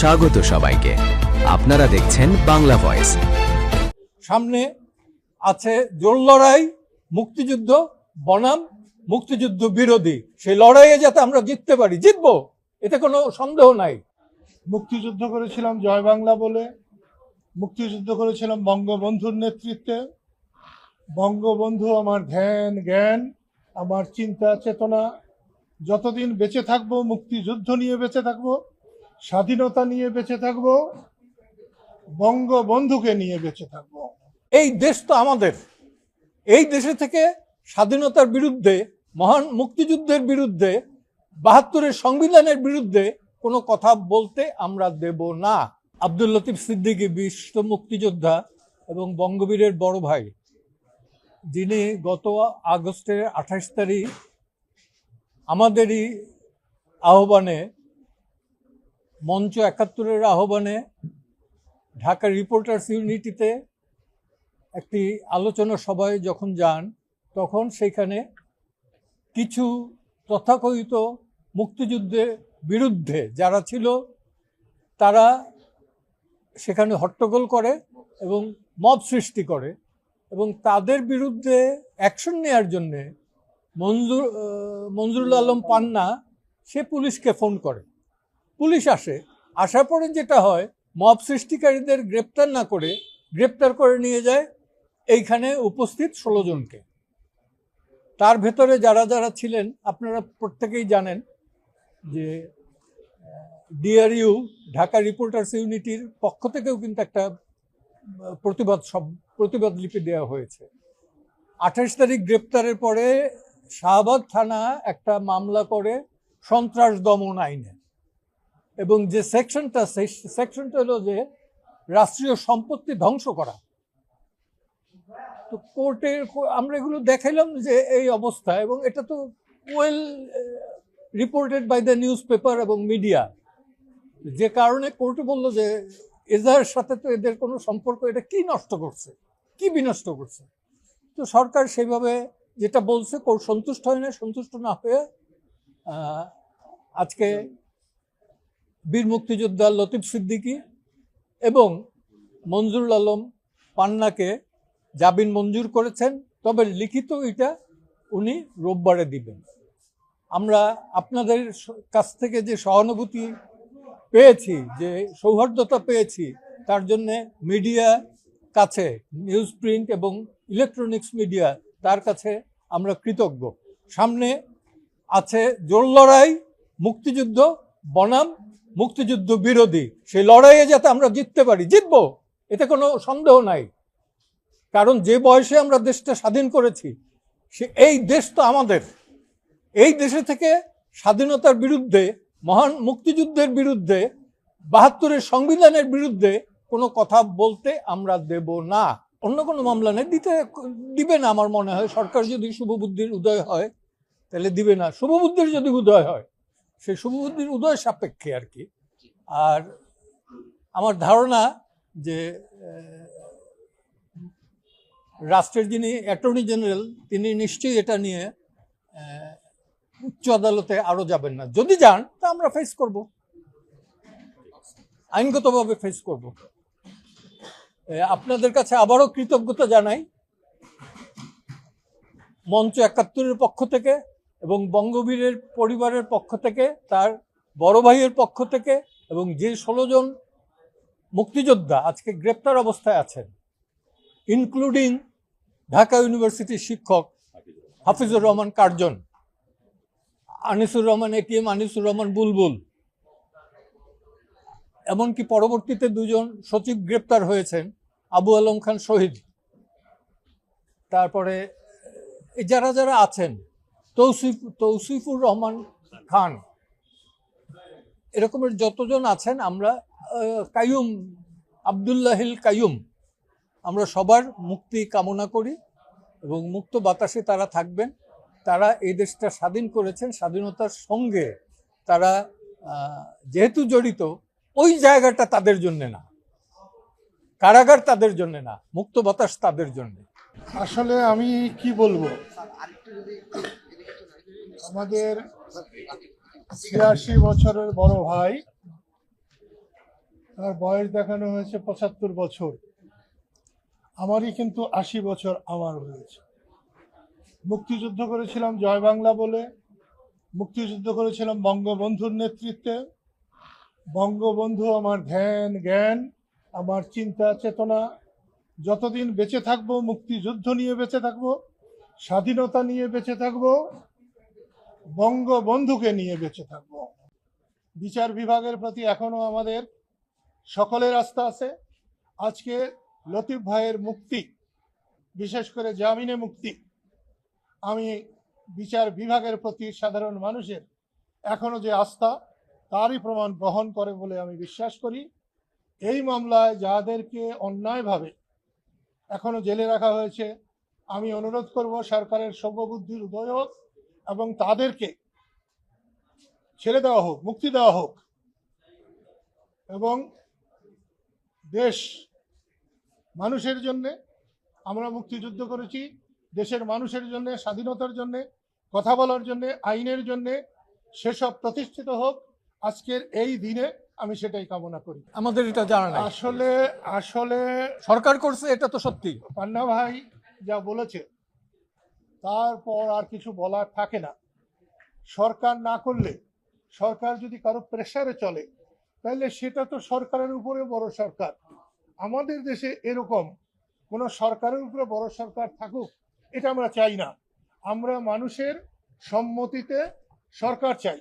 স্বাগত সবাইকে। আপনারা দেখছেন বাংলা ভয়েস। সামনে আছে জোর লড়াই মুক্তিযুদ্ধ বনাম মুক্তিযুদ্ধ বিরোধী। সেই লড়াইয়ে যাতে আমরা জিততে পারি জিতবো এতে কোনো সন্দেহ নাই। মুক্তিযুদ্ধ করেছিলাম জয় বাংলা বলে মুক্তিযুদ্ধ করেছিলাম বঙ্গবন্ধুর নেতৃত্বে। বঙ্গবন্ধু আমার ধ্যান জ্ঞান আমার চিন্তা চেতনা। যতদিন বেঁচে থাকব মুক্তিযুদ্ধ নিয়ে বেঁচে থাকব স্বাধীনতা নিয়ে বেঁচে থাকব, বঙ্গবন্ধুকে নিয়ে বেঁচে থাকব। এই দেশ তো আমাদের। এই দেশে থেকে স্বাধীনতার বিরুদ্ধে, মহান মুক্তিযুদ্ধের বিরুদ্ধে, বাহাত্তরের সংবিধানের বিরুদ্ধে কোনো কথা বলতে আমরা দেব না। আব্দুল লতিফ সিদ্দিকী বিশ্ব মুক্তিযোদ্ধা এবং বঙ্গবীরের বড় ভাই। যিনি গত আগস্টের আঠাশ তারিখ আমাদেরই আহ্বানে মঞ্চ একাত্তরের আহ্বানে ঢাকা রিপোর্টার্স ইউনিটিতে একটি আলোচনা সভায় যখন যান, তখন সেখানে কিছু তথাকথিত মুক্তিযুদ্ধের বিরুদ্ধে যারা ছিল, তারা সেখানে হট্টগোল করে এবং মব সৃষ্টি করে এবং তাদের বিরুদ্ধে অ্যাকশন নেয়ার জন্যে মঞ্জুর মঞ্জুরুল আলম পান্না সে পুলিশকে ফোন করে। পুলিশ আসে, আসার পরে যেটা হয়, মব সৃষ্টিকারীদের গ্রেপ্তার না করে গ্রেপ্তার করে নিয়ে যায় এইখানে উপস্থিত ষোলো জনকে। তার ভেতরে যারা যারা ছিলেন, আপনারা প্রত্যেকেই জানেন যে, ডিআরইউ, ঢাকা রিপোর্টার্স ইউনিটির পক্ষ থেকেও কিন্তু একটা, প্রতিবাদ সব, প্রতিবাদ লিপি দেওয়া হয়েছে। আঠাশ তারিখ গ্রেপ্তারের পরে শাহবাগ থানা একটা মামলা করে সন্ত্রাস দমন আইনে। এবং যে সেকশনটা সেই সেকশনটা হলো যে রাষ্ট্রীয় সম্পত্তি ধ্বংস করা। তো কোর্টে আমরা এগুলো দেখাইলাম যে এই অবস্থা এবং এটা তো well reported by the newspaper এবং মিডিয়া যে কারণে কোর্টে বলল যে এজার সাথে তো এদের কোনো সম্পর্ক, এটা কি নষ্ট করছে? কি বিনষ্ট করছে? তো সরকার সেইভাবে যেটা বলছে, কোর্ট সন্তুষ্ট হয় না সন্তুষ্ট না হয়ে আজকে বীর মুক্তিযোদ্ধা লতিফ সিদ্দিকী এবং মঞ্জুরুল আলম পান্নাকে জামিন মঞ্জুর করেছেন, তবে লিখিত এটা উনি রোববারে দিবেন। আমরা আপনাদের কাছ থেকে যে সহানুভূতি পেয়েছি, যে সৌহার্দ্যতা পেয়েছি, তার জন্য মিডিয়া কাছে, নিউজ প্রিন্ট এবং ইলেকট্রনিক্স মিডিয়া, তার কাছে আমরা কৃতজ্ঞ। সামনে আছে জোর লড়াই, মুক্তিযুদ্ধ, বনাম মুক্তিযুদ্ধ বিরোধী, সেই লড়াইয়ে যাতে আমরা জিততে পারি, জিতবো, এতে কোনো সন্দেহ নাই। কারণ যে বয়সে আমরা দেশটা স্বাধীন করেছি, সে এই দেশ তো আমাদের। এই দেশে থেকে স্বাধীনতার বিরুদ্ধে, মহান মুক্তিযুদ্ধের বিরুদ্ধে, বাহাত্তরের সংবিধানের বিরুদ্ধে কোনো কথা বলতে আমরা দেব না। অন্য কোনো মামলা নেই, দিতে, দিবে না আমার মনে হয়। সরকার যদি শুভবুদ্ধির উদয় হয়, তাহলে দিবে না। শুভবুদ্ধির যদি উদয় হয় সেই শুভবুদ্ধির উদয় সাপেক্ষে আর কি। আর আমার ধারণা যে রাষ্ট্রের যিনি অ্যাটর্নি জেনারেল, তিনি নিশ্চয়ই এটা নিয়ে উচ্চ আদালতে আরও যাবেন না। যদি যান, তা আমরা ফেস করব। আইনগতভাবে ফেস করব। আপনাদের কাছে আবারও কৃতজ্ঞতা জানাই। মঞ্চ একাত্তরের পক্ষ থেকে এবং বঙ্গবীরের পরিবারের পক্ষ থেকে, তার বড় ভাইয়ের পক্ষ থেকে এবং যে ষোলো জন মুক্তিযোদ্ধা আজকে গ্রেপ্তার অবস্থায় আছেন ইনক্লুডিং ঢাকা ইউনিভার্সিটির শিক্ষক হাফিজুর রহমান কার্জন, আনিসুর রহমান এটিএম আনিসুর রহমান বুলবুল, এমনকি পরবর্তীতে দুজন সচিব গ্রেপ্তার হয়েছেন, আবু আলম খান শহীদ। তারপরে যারা যারা আছেন তৌসিফ তৌসিফুর রহমান খান। এরকমের যতজন আছেন আমরা আহ, কাইয়ুম আবদুল্লাহিল কাইয়ুম আমরা সবার মুক্তি কামনা করি এবং মুক্ত বাতাসে তারা থাকবেন। তারা এই দেশটা স্বাধীন করেছেন স্বাধীনতার সঙ্গে তারা যেহেতু জড়িত ওই জায়গাটা তাদের জন্য না। কারাগার তাদের জন্য না মুক্ত বাতাস তাদের জন্য। আসলে আমি কি বলব? আমাদের ছিয়াশি বছরের বড় ভাই, তার বয়স দেখানো হয়েছে পঁচাত্তর বছর। আমারই কিন্তু আশি বছর আমার হয়েছে। মুক্তিযুদ্ধ করেছিলাম জয় বাংলা বলে, মুক্তিযুদ্ধ করেছিলাম বঙ্গবন্ধুর নেতৃত্বে। বঙ্গবন্ধু আমার ধ্যান, জ্ঞান, আমার চিন্তা, চেতনা। যতদিন বেঁচে থাকব, মুক্তিযুদ্ধ নিয়ে বেঁচে থাকব, স্বাধীনতা নিয়ে বেঁচে থাকব বঙ্গবন্ধুকে নিয়ে বেঁচে থাকব। বিচার বিভাগের প্রতি এখনও আমাদের সকলের আস্থা আছে। আজকে লতিফ ভাইয়ের মুক্তি, বিশেষ করে জামিনে মুক্তি, আমি বিচার বিভাগের প্রতি সাধারণ মানুষের এখনও যে আস্থা, তারই প্রমাণ বহন করে বলে আমি বিশ্বাস করি। এই মামলায় যাদেরকে অন্যায়ভাবে এখনও জেলে রাখা হয়েছে, আমি অনুরোধ করব সরকারের সর্ববুদ্ধির উদয় হোক এবং তাদেরকে ছেড়ে দেওয়া হোক মুক্তি দেওয়া হোক এবং দেশ মানুষের জন্যে আমরা মুক্তিযুদ্ধ করেছি দেশের মানুষের জন্য স্বাধীনতার জন্যে কথা বলার জন্যে আইনের জন্যে সেসব প্রতিষ্ঠিত হোক আজকের এই দিনে আমি সেটাই কামনা করি। আমাদের এটা জানা নাই। আসলে আসলে সরকার করছে এটা তো সত্যি। পান্না ভাই যা বলেছে তারপর আর কিছু বলার থাকে না। সরকার না করলে, সরকার যদি কারও প্রেশারে চলে, তাহলে সেটা তো সরকারের উপরে বড় সরকার। আমাদের দেশে এরকম কোনো সরকারের উপরে বড় সরকার থাকুক, এটা আমরা চাই না। আমরা মানুষের সম্মতিতে সরকার চাই।